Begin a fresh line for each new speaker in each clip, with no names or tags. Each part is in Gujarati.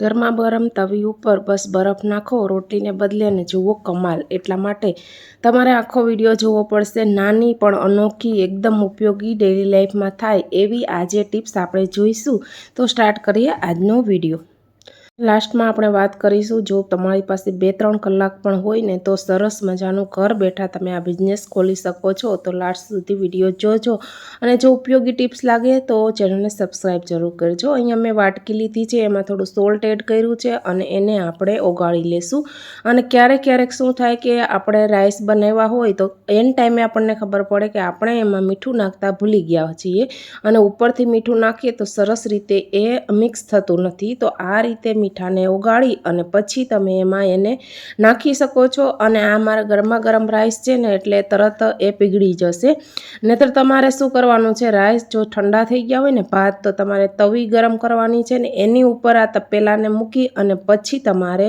ગરમા ગરમ તવી ઉપર બસ બરફ નાખો રોટલીને બદલે અને જુઓ કમાલ. એટલા માટે તમારે આખો વીડિયો જોવો પડશે. નાની પણ અનોખી, એકદમ ઉપયોગી ડેલી લાઈફમાં થાય એવી આજે ટિપ્સ આપણે જોઈશું. તો સ્ટાર્ટ કરીએ આજનો વીડિયો. લાસ્ટમાં આપણે વાત કરીશું, જો તમારી પાસે બે ત્રણ કલાક પણ હોય ને, તો સરસ મજાનું ઘર બેઠા તમે આ બિઝનેસ ખોલી શકો છો. તો લાસ્ટ સુધી વીડિયો જોજો. અને જો ઉપયોગી ટિપ્સ લાગે તો ચેનલને સબસ્ક્રાઈબ જરૂર કરજો. અહીંયા મેં વાટકી લીધી છે, એમાં થોડું સોલ્ટ એડ કર્યું છે અને એને આપણે ઓગાળી લેશું. અને ક્યારેક ક્યારેક શું થાય કે આપણે રાઈસ બનાવ્યા હોય તો એન ટાઈમે આપણને ખબર પડે કે આપણે એમાં મીઠું નાખતા ભૂલી ગયા છીએ. અને ઉપરથી મીઠું નાખીએ તો સરસ રીતે એ મિક્સ થતું નથી. તો આ રીતે મીઠાને ઉગાડી અને પછી તમે એમાં એને નાખી શકો છો. અને આ મારા ગરમા ગરમ રાઈસ છે ને એટલે તરત એ પીગળી જશે. નહીતર તમારે શું કરવાનું છે? રાઈસ જો ઠંડા થઈ ગયા હોય ને, ભાત તો તમારે તવી ગરમ કરવાની છે ને, એની ઉપર આ તપેલાને મૂકી અને પછી તમારે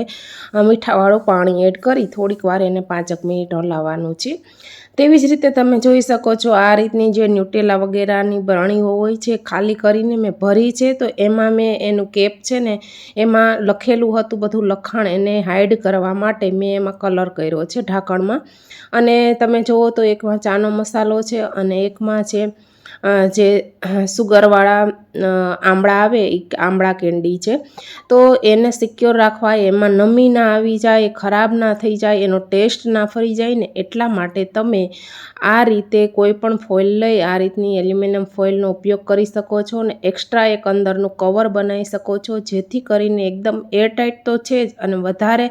મીઠાવાળું પાણી એડ કરી થોડીક વાર એને પાંચક મિનિટ હલાવવાનું છે. તેવી જ રીતે તમે જોઈ શકો છો, આ રીતની જે ન્યુટેલા વગેરેની બરણીઓ હોય છે, ખાલી કરીને મેં ભરી છે, તો એમાં મેં એનું કેપ છે ને, એમાં લખેલું હતું બધું લખાણ એને હાઈડ કરવા માટે મેં એમાં કલર કર્યો છે ઢાંકણમાં. અને તમે જુઓ તો એકમાં ચાનો મસાલો છે અને એકમાં છે જે સુગરવાળા આમળા આવે, એ આમળા કેન્ડી છે, તો એને સિક્યોર રાખવા, એમાં નમી ના આવી જાય, ખરાબ ના થઈ જાય, એનો ટેસ્ટ ના ફરી જાય ને, એટલા માટે તમે આ રીતે કોઈ પણ ફોઇલ લઈ, આ રીતની એલ્યુમિનિયમ ફોઇલનો ઉપયોગ કરી શકો છો અને એક્સ્ટ્રા એક અંદરનું કવર બનાવી શકો છો, જેથી કરીને એકદમ એરટાઈટ તો છે જ અને વધારે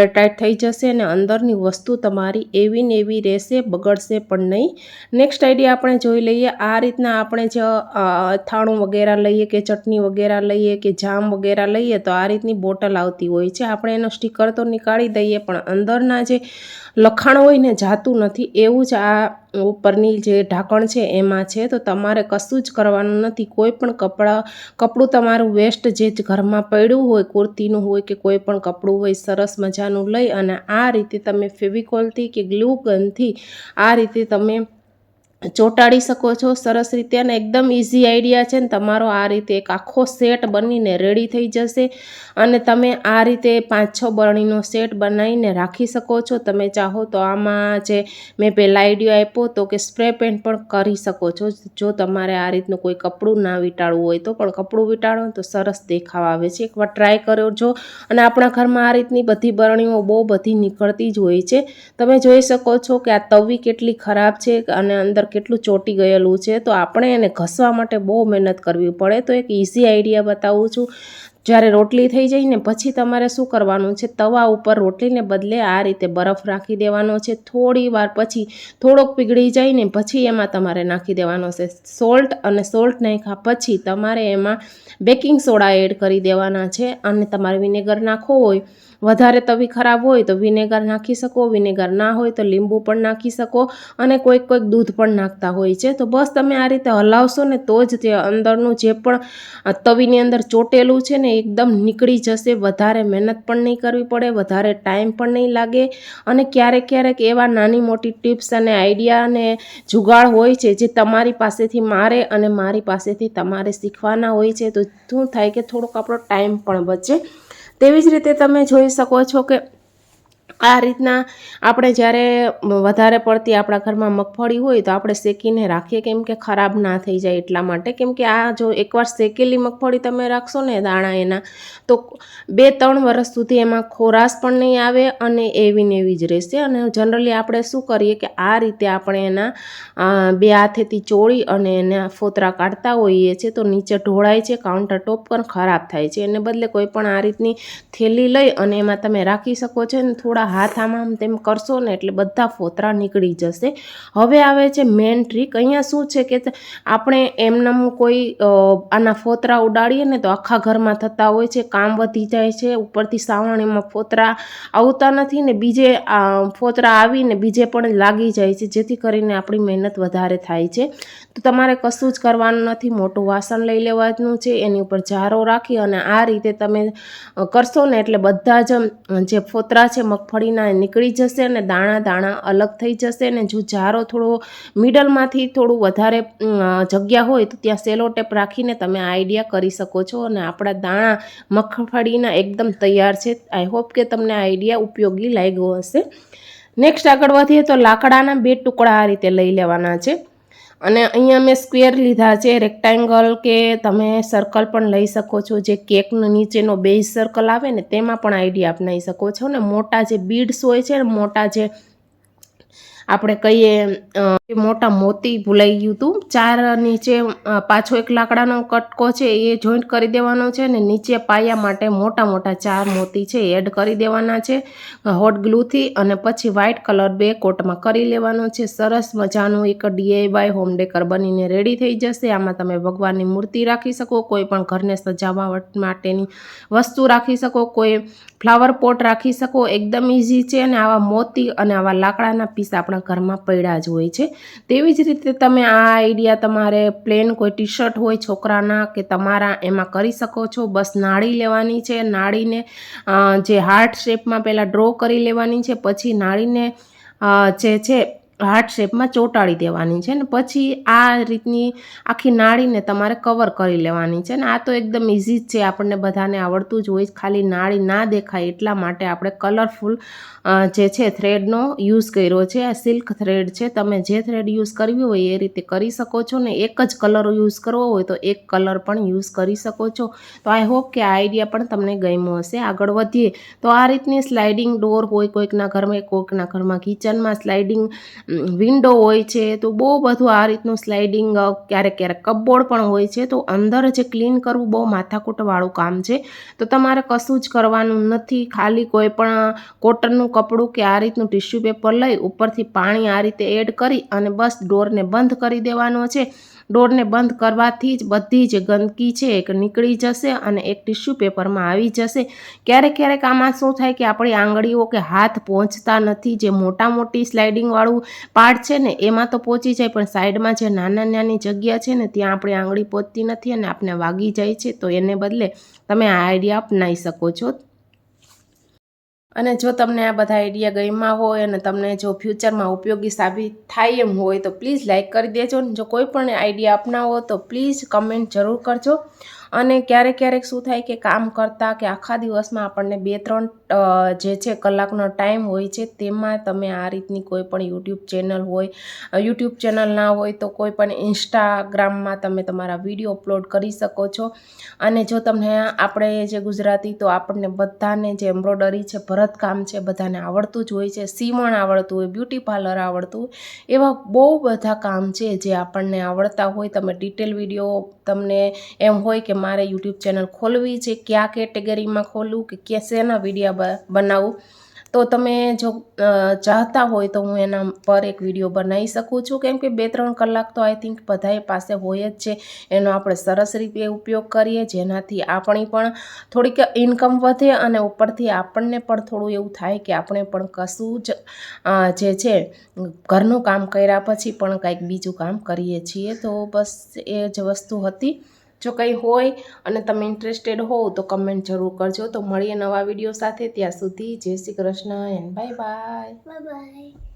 એરટાઇટ થઈ જશે અને અંદરની વસ્તુ તમારી એવી ને એવી રહેશે, બગડશે પણ નહીં. નેક્સ્ટ આઈડિયા આપણે જોઈ લઈએ આ રીતના આપણે જ અથાણું વગેરે લઈએ કે ચટણી વગેરે લઈએ કે જામ વગેરે લઈએ તો આ રીતની બોટલ આવતી હોય છે. આપણે એનો સ્ટીકર તો નીકાળી દઈએ પણ અંદરના જે લખાણ હોય ને જાતું નથી એવું જ આ ઉપરની જે ઢાંકણ છે એમાં છે. તો તમારે કશું જ કરવાનું નથી. કોઈ પણ કપડાં, કપડું તમારું વેસ્ટ જે ઘરમાં પડ્યું હોય, કુર્તીનું હોય કે કોઈ પણ કપડું હોય, સરસ મજાનું લઈ અને આ રીતે તમે ફેવિકોલથી કે ગ્લુ ગનથી આ રીતે તમે ચોંટાડી શકો છો. સરસ રીતે અને એકદમ ઇઝી આઈડિયા છે ને તમારો આ રીતે એક આખો સેટ બનીને રેડી થઈ જશે. અને તમે આ રીતે પાંચ છ બરણીનો સેટ બનાવીને રાખી શકો છો. તમે ચાહો તો આમાં જે મેં પહેલાં આઈડિયો આપ્યો તો કે સ્પ્રે પેન્ટ પણ કરી શકો છો. જો તમારે આ રીતનું કોઈ કપડું ના વીંટાળવું હોય તો પણ કપડું વીંટાળો તો સરસ દેખાવ આવે છે. એકવાર ટ્રાય કર્યો જો અને આપણા ઘરમાં આ રીતની બધી બરણીઓ બહુ બધી નીકળતી જ હોય છે. તમે જોઈ શકો છો કે આ તવી કેટલી ખરાબ છે અને અંદર કેટલું ચોટી ગયેલું છે, તો આપણે એને ઘસવા માટે બહુ મહેનત કરવી પડે. તો એક ઇઝી આઈડિયા બતાવું છું. જ્યારે રોટલી થઈ જાય ને, પછી તમારે શું કરવાનું છે? તવા ઉપર રોટલીને બદલે આ રીતે બરફ રાખી દેવાનો છે. થોડી વાર પછી થોડોક પીગળી જાય ને, પછી એમાં તમારે નાખી દેવાનો છે. સોલ્ટ અને સોલ્ટ નાખ્યા પછી તમારે એમાં બેકિંગ સોડા એડ કરી દેવાના છે અને તમારે વિનેગર નાખવો હોય વધારે તવી ખરાબ હોય તો વિનેગર નાખી શકો, વિનેગર ના હોય તો લીંબુ પણ નાખી શકો અને કોઈક કોઈક દૂધ પણ નાખતા હોય છે. તો બસ તમે આ રીતે હલાવશો ને તો જ તે અંદરનું જે પણ તવીની અંદર ચોટેલું છે ને એકદમ નીકળી જશે. વધારે મહેનત પણ નહીં કરવી પડે, વધારે ટાઈમ પણ નહીં લાગે અને ક્યારેક ક્યારેક એવા નાની મોટી ટિપ્સ અને આઈડિયા અને જુગાડ હોય છે જે તમારી પાસેથી મારે અને મારી પાસેથી તમારે શીખવાના હોય છે. તો શું થાય કે થોડોક આપણો ટાઈમ પણ બચે. તેવી જ રીતે તમે જોઈ શકો છો કે આ રીતના આપણે જ્યારે વધારે પડતી આપણા ઘરમાં મગફળી હોય તો આપણે શેકીને રાખીએ કેમ કે ખરાબ ના થઈ જાય એટલા માટે. કેમ કે આ જો એકવાર શેકેલી મગફળી તમે રાખશો ને દાણા એના, તો બે ત્રણ વર્ષ સુધી એમાં ખોરાશ પણ નહીં આવે અને એવી ને એવી જ રહેશે. અને જનરલી આપણે શું કરીએ કે આ રીતે આપણે એના બે હાથેથી ચોળી અને એના ફોતરા કાઢતા હોઈએ છીએ તો નીચે ઢોળાય છે, કાઉન્ટર ટોપ પણ ખરાબ થાય છે. એને બદલે કોઈ પણ આ રીતની થેલી લઈ અને એમાં તમે રાખી શકો છો. ને થોડા હાથ આમ આમ તેમ કરશો ને એટલે બધા ફોતરા નીકળી જશે. હવે આવે છે મેન ટ્રીક અહીંયા શું છે કે આપણે એમનામ કોઈ આના ફોતરા ઉડાડીએ ને તો આખા ઘરમાં થતા હોય છે, કામ વધી જાય છે, ઉપરથી સાવણીમાં ફોતરા આવતા નથી ને બીજે ફોતરા આવીને બીજે પણ લાગી જાય છે, જેથી કરીને આપણી મહેનત વધારે થાય છે. તો તમારે કશું જ કરવાનું નથી. મોટું વાસણ લઈ લેવાનું છે, એની ઉપર ઝારો રાખી અને આ રીતે તમે કરશો ને એટલે બધા જ જે ફોતરા છે, મગફળી મગફળીના નીકળી જશે અને દાણા દાણા અલગ થઈ જશે અને જો જારો થોડો મિડલમાંથી થોડું વધારે જગ્યા હોય તો ત્યાં સેલો ટેપ રાખીને તમે આઈડિયા કરી શકો છો અને આપણા દાણા મગફળીના એકદમ તૈયાર છે. આઈ હોપ કે તમને આઈડિયા ઉપયોગી લાગ્યો હશે. નેક્સ્ટ આગળ વધીએ તો લાકડાના બે ટુકડા આ રીતે લઈ લેવાના છે. અને અહીંયા મેં સ્ક્વેર લીધા છે, રેક્ટેંગલ કે તમે સર્કલ પણ લઈ શકો છો. જે કેકનો નીચેનો બેઝ સર્કલ આવે ને, તેમાં પણ આઈડિયા અપનાવી શકો છો. ને મોટા જે બીડ્સ હોય છે મોટા જે આપણે કહીએ એ મોટા મોતી ભૂલાઈ ગયું હતું ચાર નીચે પાછો એક લાકડાનો કટકો છે એ જોઈન્ટ કરી દેવાનો છે ને નીચે પાયા માટે મોટા મોટા ચાર મોતી છે એડ કરી દેવાના છે હોટ ગ્લુથી અને પછી વ્હાઇટ કલર બે કોટમાં કરી લેવાનો છે. સરસ મજાનું એક ડીઆઈવાય હોમ ડેકર બનીને રેડી થઈ જશે. આમાં તમે ભગવાનની મૂર્તિ રાખી શકો, કોઈ પણ ઘરને સજાવટ માટેની વસ્તુ રાખી શકો, કોઈ ફ્લાવર પોટ રાખી શકો. એકદમ ઇઝી છે અને આવા મોતી અને આવા લાકડાના પીસ આપણા ઘરમાં પડ્યા જ હોય છે. તેવી જ રીતે તમે આ આઈડિયા તમારે પ્લેન કોઈ ટી શર્ટ હોય છોકરાના કે તમારા એમાં કરી શકો છો. બસ નાળી લેવાની છે. નાળીને જે હાર્ટ શેપમાં પહેલાં ડ્રો કરી લેવાની છે. પછી નાળીને જે છે હાર્ટ શેપમાં ચોંટાડી દેવાની છે ને પછી આ રીતની આખી નાળીને તમારે કવર કરી લેવાની છે ને આ તો એકદમ ઇઝી જ છે, આપણને બધાને આવડતું જ હોય ખાલી નાળી ના દેખાય એટલા માટે આપણે કલરફુલ જે છે થ્રેડનો યુઝ કર્યો છે. આ સિલ્ક થ્રેડ છે, તમે જે થ્રેડ યુઝ કરવી હોય એ રીતે કરી શકો છો ને એક જ કલર યુઝ કરવો હોય તો એક કલર પણ યુઝ કરી શકો છો. તો આઈ હોપ કે આ આઈડિયા પણ તમને ગમ્યો હશે. આગળ વધીએ. તો આ રીતની સ્લાઇડિંગ ડોર હોય કોઈકના ઘરમાં કોઈકના ઘરમાં કિચનમાં સ્લાઇડિંગ વિન્ડો હોય છે, તો બહુ બધું આ રીતનું સ્લાઇડિંગ ક્યારેક ક્યારેક કપબોર્ડ પણ હોય છે, તો અંદર જે ક્લીન કરવું બહુ માથાકૂટવાળું કામ છે. તો તમારે કશું જ કરવાનું નથી, ખાલી કોઈ પણ કોટનનું કપડું કે આ રીતનું ટિશ્યુ પેપર લઈ ઉપરથી પાણી આ રીતે એડ કરી અને બસ ડોરને બંધ કરી દેવાનો છે. ડોરને બંધ કરવાથી જ બધી જ ગંદકી છે એક નીકળી જશે અને એક ટિશ્યુ પેપરમાં આવી જશે. ક્યારેક ક્યારેક આમાં શું થાય કે આપણી આંગળીઓ કે હાથ પહોંચતા નથી, જે મોટા મોટી સ્લાઇડિંગવાળું પાર્ટ છે ને, એમાં તો પહોંચી જાય, પણ સાઈડમાં જે નાના નાની જગ્યા છે ને, ત્યાં આપણી આંગળી પહોંચતી નથી અને આપણે વાગી જાય છે. તો એને બદલે તમે આ આઈડિયા અપનાવી શકો છો. અને જો તમને આ બધા આઈડિયા ગમ્યા હોય અને તમને જો ફ્યુચરમાં ઉપયોગી સાબિત થાય એમ હોય તો પ્લીઝ લાઇક કરી દેજો ને જો કોઈ પણ આઈડિયા અપનાવો તો પ્લીઝ કમેન્ટ જરૂર કરજો. અને ક્યારેક ક્યારેક શું થાય કે કામ કરતાં કે આખા દિવસમાં આપણને બે, ત્રણ જે છે કલાકનો ટાઈમ હોય છે, તેમાં તમે આ રીતની કોઈ પણ યુટ્યુબ ચેનલ હોય યુટ્યુબ ચેનલ ના હોય તો કોઈ પણ ઇન્સ્ટાગ્રામમાં તમે તમારા વીડિયો અપલોડ કરી શકો છો. અને જો તમને આપણે જે ગુજરાતી તો આપણને બધાને જે એમ્બ્રોડરી છે, ભરતકામ છે, બધાને આવડતું જ હોય છે, સીવણ આવડતું હોય, બ્યુટી પાર્લર આવડતું હોય, એવા બહુ બધા કામ છે જે આપણને આવડતા હોય. તમે ડિટેલ વીડિયો તમને એમ હોય કે મારે યુટ્યુબ ચેનલ ખોલવી છે, કયા કેટેગરીમાં ખોલવું કે ક્યાં શેના વીડિયો બનાવવું તો તમે જો ચાહતા હોય તો હું એના પર એક વીડિયો બનાવી શકું છું. કેમ કે બે ત્રણ કલાક તો આઈ થિંક બધાએ પાસે હોય જ છે. એનો આપણે સરસ રીતે ઉપયોગ કરીએ, જેનાથી આપણી પણ થોડીક ઇન્કમ વધે અને ઉપરથી આપણને પણ થોડું એવું થાય કે આપણે પણ કશું જ જે છે, ઘરનું કામ કર્યા પછી પણ કંઈક બીજું કામ કરીએ છીએ. તો બસ એ જ વસ્તુ હતી. જો કંઈ હોય અને તમે ઇન્ટરેસ્ટેડ હોવ તો કમેન્ટ જરૂર કરજો. તો મળીએ નવા વીડિયો સાથે. ત્યાં સુધી જય Shri Krishna and bye bye
bye.